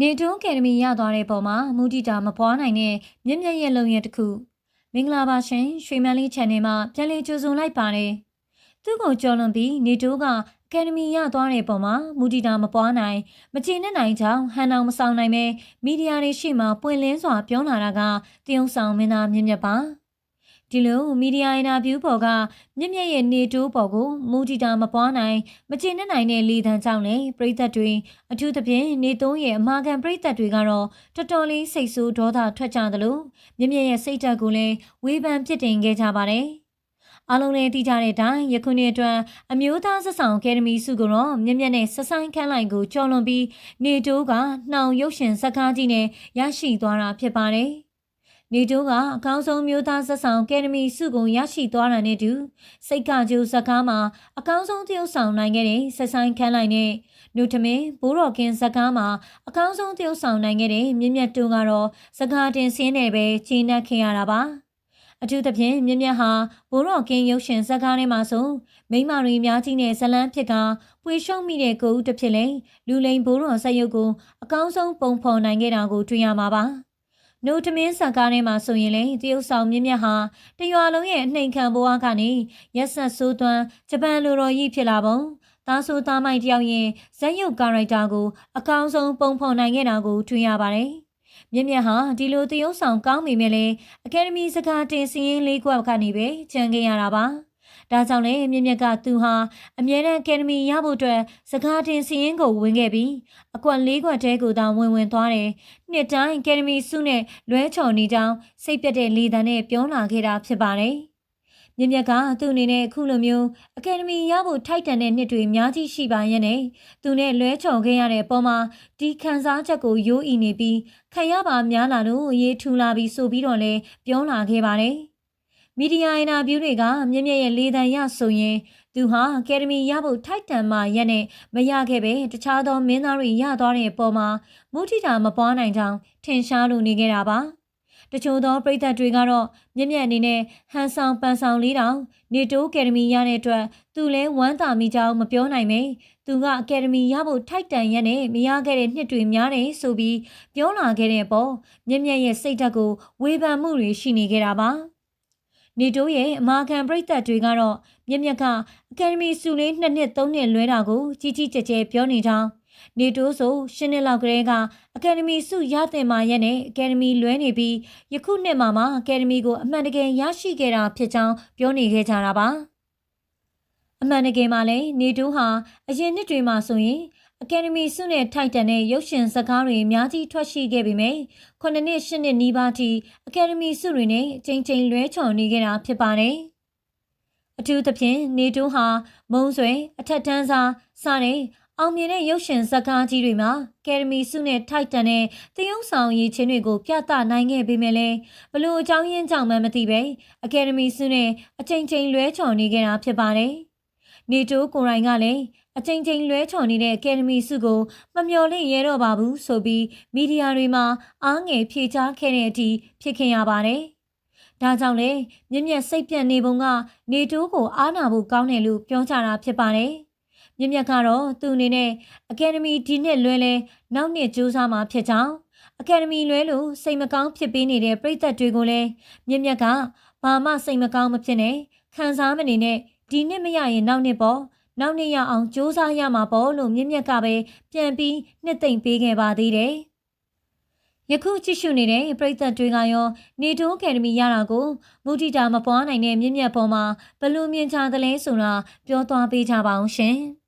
နေတိုးအကယ်ဒမီရသွားတဲ့ပုံမှာမူတီတာမပွားနိုင်တဲ့မြင့်မြတ်ရဲ့လုံရတစ်ခုမင်္ဂလာပါရှင်ရွှေမန်းလေး channel မှာပြန်လည်ကြိုဆိုလိုက်ပါတယ်သူ့ကိုကြော်လွန်ပြီးနေတိုးကအကယ်ဒမီရသွားတဲ့ပုံမှာမူတီတာမပွားနိုင်မချေနဲ့နိုင်ကြောင်းဟန်အောင်မဆောင်နိုင်ပဲမီဒီယာတွေရှိမှပွင့်လင်းစွာပြောလာတာကတရုံဆောင်မင်းသားမြင့်မြတ်ပါ ဒီလိုမီဒီယာအင်တာဗျူးပေါ်ကမြင့်မြတ်ရဲ့နေတိုးပေါ်ကိုမူတီတာမပွားနိုင်မချေနဲ့နိုင်တဲ့လေသံကြောင့်လေပရိသတ်တွေအထူးသဖြင့်နေသုံးရဲ့အမာခံပရိသတ်တွေကတော့တော်တော်လေးစိတ်ဆိုးဒေါသထွက်ကြသလိုမြင့်မြတ်ရဲ့စိတ်ဓာတ်ကိုလည်းဝေဖန်ပြစ်တင်ခဲ့ကြပါတယ်အားလုံးလည်းသိကြတဲ့အတိုင်းယခုနှစ်အတွက်အမျိုးသားဆက်ဆောင်အကယ်ဒမီစုကိုတော့မြင့်မြတ်နဲ့ဆက်ဆိုင်ခန်းလိုက်ကိုကြော်လွန်ပြီးနေတိုးကနှောင်ရုပ်ရှင်ဇာတ်ကားကြီးနဲ့ရရှိသွားတာဖြစ်ပါတယ်။ နေတိုးကအကောင်းဆုံးမျိုးသားဆက်ဆောင်အကယ်ဒမီစုကိုရရှိသွားတာနဲ့တူစိတ်ကကြိုးဇာတ်ကားမှာအကောင်းဆုံးသရုပ်ဆောင်နိုင်ခဲ့တဲ့ဆက်ဆိုင်ခန်းလိုက်နဲ့နုထမင်းဘိုးတော်ကင်းဇာတ်ကားမှာအကောင်းဆုံးသရုပ်ဆောင်နိုင်ခဲ့တဲ့မြင့်မြတ်တွန်းကတော့စကားတင်စင်းနဲ့ပဲချိန်နှက်ခင်ရတာပါ။အထူးသဖြင့်မြင့်မြတ်ဟာဘိုးတော်ကင်းရုပ်ရှင်ဇာတ်ကားထဲမှာဆိုမိမရီများကြီးနဲ့ဇလန်းဖြစ်ကပွေရှုံမိတဲ့ကိုဦးတစ်ဖြစ်လေလူလိန်ဘိုးတော်ဆက်ရုပ်ကိုအကောင်းဆုံးပုံဖော်နိုင်ခဲ့တာကိုတွေ့ရမှာပါ။ နှုတ်ထမင်းဆန်ကားထဲမှာဆိုရင်လေတရုတ်ဆောင်မြင့်မြတ်ဟာတရွာလုံးရဲ့အနှိမ်ခံဘဝကနေရက်ဆက်ဆိုးသွမ်းဂျပန်လိုတော်ကြီးဖြစ်လာပုံသားဆိုးသားမိုက်တယောက်ရဲ့ဇက်ရုပ်ကာရိုက်တာကိုအကောင်းဆုံးပုံဖော်နိုင်ခဲ့တာကိုတွေ့ရပါတယ်။မြင့်မြတ်ဟာဒီလိုတရုတ်ဆောင်ကောင်းမိမဲ့လေအကယ်ဒမီစကားတင်စင်းလေးကွက်ကနေပဲကြံခဲ့ရတာပါ။ ဒါကြောင့်လည်းမြင့်မြတ်ကသူဟာအမြဲတမ်းအကယ်ဒမီရဖို့အတွက်စကားတင်စီရင်ကိုဝင်ခဲ့ပြီးအကွက်လေးကွက်တဲကိုသာဝင်ဝင်သွားတယ်။နှစ်တိုင်းအကယ်ဒမီစုနဲ့လွဲချော်နေကြောင်းစိတ်ပြတ်တဲ့လေတံနဲ့ပြောလာခဲ့တာဖြစ်ပါတယ်။မြင့်မြတ်ကသူ့အနေနဲ့အခုလိုမျိုးအကယ်ဒမီရဖို့ထိုက်တန်တဲ့နှစ်တွေအများကြီးရှိပါရဲ့နဲ့သူနဲ့လွဲချော်ခဲ့ရတဲ့အပေါ်မှာဒီခံစားချက်ကိုယိုးအီနေပြီးခံရပါများလာလို့ရေးထူလာပြီးဆိုပြီးတော့လဲပြောလာခဲ့ပါတယ်။ မီဒီယာအင်တာဗျူးတွေကမြင့်မြတ်ရဲ့လေတံရဆိုရင်သူဟာအကယ်ဒမီရဖို့ထိုက်တန်မှရက်နဲ့မရခဲ့ပဲတခြားသောမင်းသားတွေရသွားတဲ့အပေါ်မှာမုထိတာမပွားနိုင်ကြောင်းထင်ရှားလို့နေခဲ့တာပါတချို့သောပရိသတ်တွေကတော့မြင့်မြတ်အနေနဲ့ဟန်ဆောင်ပန်ဆောင်လေးတောင်နေတိုးအကယ်ဒမီရတဲ့အတွက်သူလဲဝမ်းသာမိကြောင်းမပြောနိုင်ပဲသူကအကယ်ဒမီရဖို့ထိုက်တန်ရက်နဲ့မရခဲ့တဲ့နှစ်တွေများတယ်ဆိုပြီးပြောလာခဲ့တဲ့ပေါ်မြင့်မြတ်ရဲ့စိတ်ဓာတ်ကိုဝေဖန်မှုတွေရှိနေခဲ့တာပါ နေတိုးရဲ့အမာခံပရိသတ်တွေကတော့မြက်မြက်ကအကယ်ဒမီစုလေးနှစ်နှစ်သုံးနှစ်လွဲတာကိုကြီးကြီးကျယ်ကျယ်ပြောနေကြောင်းနေတိုးဆိုရှင်းနှစ်လောက်ကလေးကအကယ်ဒမီစုရတဲ့မှာရက်နဲ့အကယ်ဒမီလွဲနေပြီးယခုနှစ်မှာမှအကယ်ဒမီကိုအမှန်တကယ်ရရှိခဲ့တာဖြစ်ကြောင်းပြောနေခဲ့ကြတာပါ အမှန်တကယ်မှာလည်းနေတိုးဟာအရင်နှစ်တွေမှာဆိုရင်အကယ်ဒမီစုနဲ့ထိုက်တန်တဲ့ရုပ်ရှင်ဇာတ်ကားတွေအများကြီးထွက်ရှိခဲ့ပေမယ့်ခုနှစ်နှစ်ရှစ်နှစ်နီးပါးထိအကယ်ဒမီစုတွေနဲ့ချိန်ချိန်လွဲချော်နေခဲ့တာဖြစ်ပါတယ်။အထူးသဖြင့်နေတိုးဟာမုံဆွေအထက်တန်းစားစတဲ့အောင်မြင်တဲ့ရုပ်ရှင်ဇာတ်ကားကြီးတွေမှာကယ်ဒမီစုနဲ့ထိုက်တန်တဲ့သရုပ်ဆောင်ရည်ချင်းတွေကိုပြသနိုင်ခဲ့ပေမဲ့လည်းဘလို့အကြောင်းရင်းကြောင့်မှမသိပဲအကယ်ဒမီစုနဲ့အချိန်ချင်းလွဲချော်နေခဲ့တာဖြစ်ပါတယ်။ နေတိုးကိုရိုင်းကလည်းအချိန်ချင်းလွဲချော်နေတဲ့အကယ်ဒမီစုကိုမမျှော်လင့်ရတော့ပါဘူးဆိုပြီးမီဒီယာတွေမှာအားငယ်ဖြေချခဲ့တဲ့အထိဖြစ်ခင်ရပါတယ်။ဒါကြောင့်လေမြင့်မြတ်စိတ်ပြတ်နေပုံကနေတိုးကိုအားနာဖို့ကောင်းတယ်လို့ပြောကြတာဖြစ်ပါတယ်။မြင့်မြတ်ကတော့သူ့အနေနဲ့အကယ်ဒမီဒီနှစ်လွဲလဲနောက်နှစ်ကြိုးစားမှာဖြစ်ကြောင်းအကယ်ဒမီလွဲလို့စိတ်မကောင်းဖြစ်ပေးနေတဲ့ပြည်သက်တွေကိုလည်းမြင့်မြတ်ကဘာမှစိတ်မကောင်းမဖြစ်နဲ့ခံစားမနေနဲ့ ဒီနှစ်မရရင်နောက်နှစ်ပေါ့နောက်နေ့ရအောင်စူးစမ်းရမှာပေါ့လို့မြင့်မြတ်ကပဲပြန်ပြီးနှစ်သိမ့်ပေးခဲ့ပါသေးတယ်။ယခုကြည့်ရှုနေတဲ့ပရိသတ်တွေကရောနေတိုးအကယ်ဒမီရတာကိုမူတီတာမပွားနိုင်တဲ့မြင့်မြတ်ပေါ်မှာဘလို့မြင်ချသလဲဆိုတာပြောသွားပေးကြပါအောင်ရှင်။